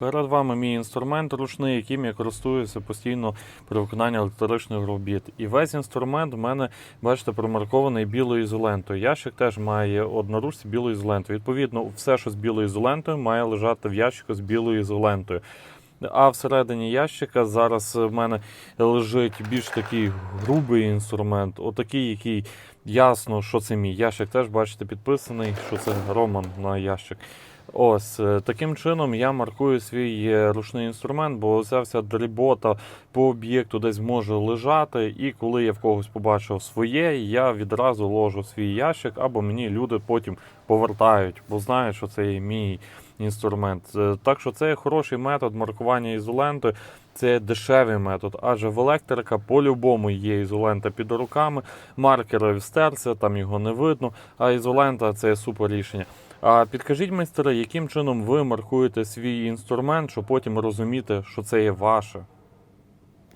Перед вами мій інструмент ручний, яким я користуюся постійно при виконанні електричних робіт. І весь інструмент в мене, бачите, промаркований білою ізолентою. Ящик теж має одноручці білою ізолентою. Відповідно, все, що з білою ізолентою, має лежати в ящику з білою ізолентою. А всередині ящика зараз в мене лежить більш такий грубий інструмент, отакий, який ясно, що це мій ящик. Теж бачите, підписаний, що це Роман на ящик. Ось е, таким чином я маркую свій е, ручний інструмент, бо ця вся дрібота по об'єкту десь може лежати, і коли я в когось побачив своє, я відразу ложу свій ящик, або мені люди потім повертають, бо знають, що це є мій інструмент. Е, Так що це хороший метод маркування ізолентою. Це дешевий метод, адже в електрика по-любому є ізолента під руками, маркери встерся, там його не видно, а ізолента це супер рішення. А підкажіть майстери, яким чином ви маркуєте свій інструмент, щоб потім розуміти, що це є ваше?